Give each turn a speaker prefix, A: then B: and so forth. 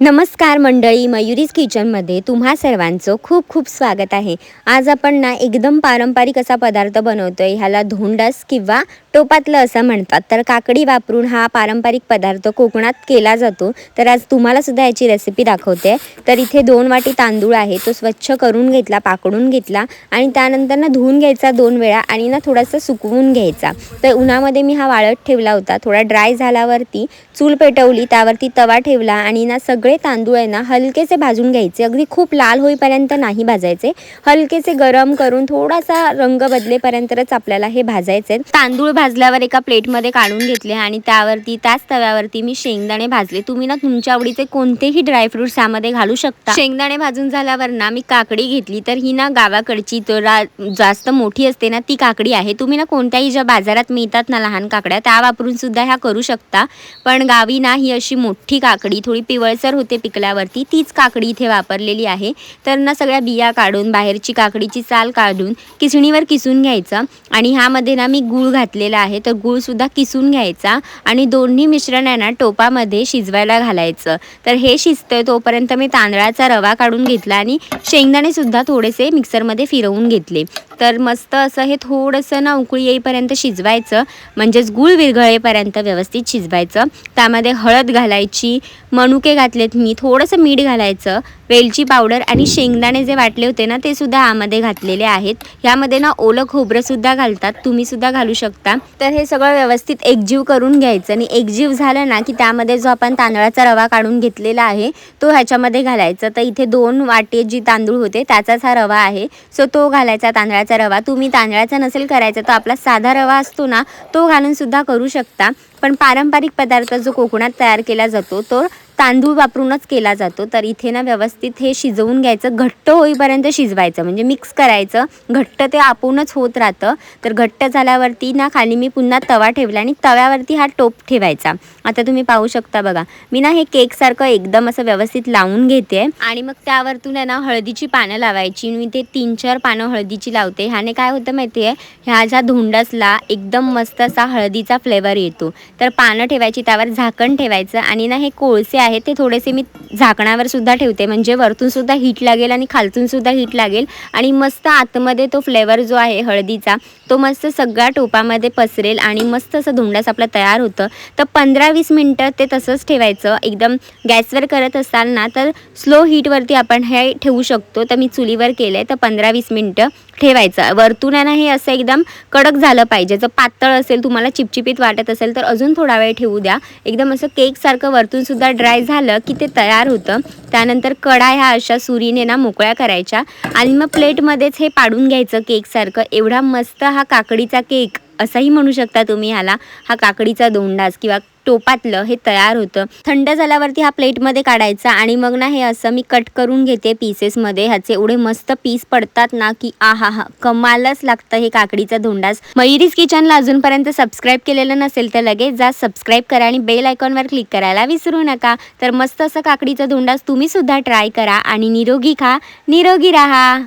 A: नमस्कार मंडळी मयुरीज किचनमध्ये तुम्हा सर्वांचं खूप खूप स्वागत आहे. आज आपण ना एकदम पारंपरिक असा पदार्थ बनवतो आहे ह्याला धोंडस किंवा टोपातलं असं म्हणतात. तर काकडी वापरून हा पारंपरिक पदार्थ कोकणात केला जातो. तर आज तुम्हाला सुद्धा याची रेसिपी दाखवते. तर इथे दोन वाटी तांदूळ आहे तो स्वच्छ करून घेतला पाकडून घेतला आणि त्यानंतर ना धुवून घ्यायचा दोन वेळा आणि ना थोडासा सुकवून घ्यायचा. तर उन्हामध्ये मी हा वाळत ठेवला होता थोडा ड्राय झाल्यावरती चूल पेटवली त्यावरती तवा ठेवला आणि ना सगळं तांदूळ आहे ना हलकेसे भाजून घ्यायचे. अगदी खूप लाल होईपर्यंत नाही भाजायचे. हलकेसे गरम करून थोडासा रंग बदलेपर्यंतच आपल्याला हे भाजायचे तांदूळ भाजल्यावर एका प्लेटमध्ये काढून घेतले आणि त्यावरती त्याच तव्यावरती मी शेंगदाणे भाजले. तुम्ही ना तुमच्या आवडीचे कोणतेही ड्रायफ्रुट्स यामध्ये घालू शकता. शेंगदाणे भाजून झाल्यावर ना मी काकडी घेतली. तर ही ना गावाकडची तर जास्त मोठी असते ना ती काकडी आहे. तुम्ही ना कोणत्याही ज्या बाजारात मिळतात ना लहान काकड्या त्या वापरून सुद्धा ह्या करू शकता. पण गावी ना ही अशी मोठी काकडी थोडी पिवळसर होते पिकल्यावरती तीच काकडी इथे वापरलेली आहे. तर ना सगळ्या बिया काढून बाहेरची काकडीची साल काढून किसणीवर किसून घ्यायचं. आणि ह्यामध्ये ना मी गूळ घातलेला आहे. तर गूळसुद्धा किसून घ्यायचा आणि दोन्ही मिश्रण आहे ना टोपामध्ये शिजवायला घालायचं. तर हे शिजतंय तोपर्यंत मी तांदळाचा रवा काढून घेतला आणि शेंगदाणेसुद्धा थोडेसे मिक्सरमध्ये फिरवून घेतले. तर मस्त असं हे थोडंसं ना उकळी येईपर्यंत शिजवायचं. म्हणजेच गूळ विरघळेपर्यंत व्यवस्थित शिजवायचं. त्यामध्ये हळद घालायची मनुके घातलेत. मी थोडंसं मीठ घालायचं वेलची पावडर आणि शेंगदाणे जे वाटले होते ना ते सुद्धा यामध्ये घातलेले आहेत. ह्यामध्ये ना ओलं खोबरंसुद्धा घालतात. तुम्ही सुद्धा घालू शकता. तर हे सगळं व्यवस्थित एकजीव करून घ्यायचं. आणि एकजीव झालं ना की त्यामध्ये जो आपण तांदळाचा रवा काढून घेतलेला आहे तो ह्याच्यामध्ये घालायचा. तर इथे दोन वाटे जी तांदूळ होते त्याचाच हा रवा आहे. सो तो घालायचा तांदळाचा रवा. तुम्ही तांदळाचा नसेल करायचा तर आपला साधा रवा असतो ना तो घालूनसुद्धा करू शकता. पण पारंपरिक पदार्थ जो कोकणात तयार केला जातो तो तांदूळ वापरूनच केला जातो. तर इथे ना व्यवस्थित हे शिजवून घ्यायचं. घट्ट होईपर्यंत शिजवायचं. म्हणजे मिक्स करायचं. घट्ट ते आपूनच होत राहतं. तर घट्ट झाल्यावरती ना खाली मी पुन्हा तवा ठेवला आणि तव्यावरती हा टोप ठेवायचा. आता तुम्ही पाहू शकता बघा. मी ना हे केकसारखं एकदम असं व्यवस्थित लावून घेते. आणि मग त्यावरतून आहे ना हळदीची पानं लावायची. मी ते तीन चार पानं हळदीची लावते. ह्याने काय होतं माहिती आहे ह्या ज्या धोंडसला एकदम मस्त असा हळदीचा फ्लेवर येतो. तर पानं ठेवायची त्यावर झाकण ठेवायचं आणि ना हे कोळसे आहे ते थोडेसे मी झाकणावर सुद्धा ठेवते. म्हणजे वरतून सुद्धा हीट लागेल आणि खालतून सुद्धा हीट लागेल. आणि मस्त आतमध्ये तो फ्लेवर जो आहे हळदीचा तो मस्त सगळ्या टोपामध्ये पसरेल आणि मस्त असं धुंडास आपलं तयार होतं. तर पंधरा वीस मिनटं ते तसंच ठेवायचं. एकदम गॅसवर करत असाल ना तर स्लो हीटवरती आपण हे ठेवू शकतो. तर मी चुलीवर केलं आहे तर पंधरा वीस मिनटं. ठेवायचं. वरतून आहे ना हे असं एकदम कडक झालं पाहिजे. जर पातळ असेल तुम्हाला चिपचिपीत वाटत असेल तर अजून थोडा वेळ ठेवू द्या. एकदम असं केकसारखं वरतूनसुद्धा ड्राय झालं की ते तयार होतं. त्यानंतर कडा ह्या अशा सुरीने ना मोकळ्या करायच्या. आणि मग प्लेटमध्येच हे पाडून घ्यायचं केकसारखं एवढा मस्त हा काकडीचा केक असंही म्हणू शकता तुम्ही ह्याला. हा काकडीचा दोंडास किंवा टोपातलं हे तयार होतं. थंड झाल्यावरती हा प्लेटमध्ये काढायचा आणि मग ना हे असं मी कट करून घेते पीसेसमध्ये. ह्याचे एवढे मस्त पीस पडतात ना की आहा हा हा कमालच लागतं हे काकडीचा धोंडास. मयुरीज किचनला अजूनपर्यंत सबस्क्राईब केलेलं नसेल तर लगेच जा सबस्क्राईब करा आणि बेल आयकॉनवर क्लिक करायला विसरू नका. तर मस्त असं काकडीचा धोंडास तुम्ही सुद्धा ट्राय करा आणि निरोगी खा. निरोगी राहा.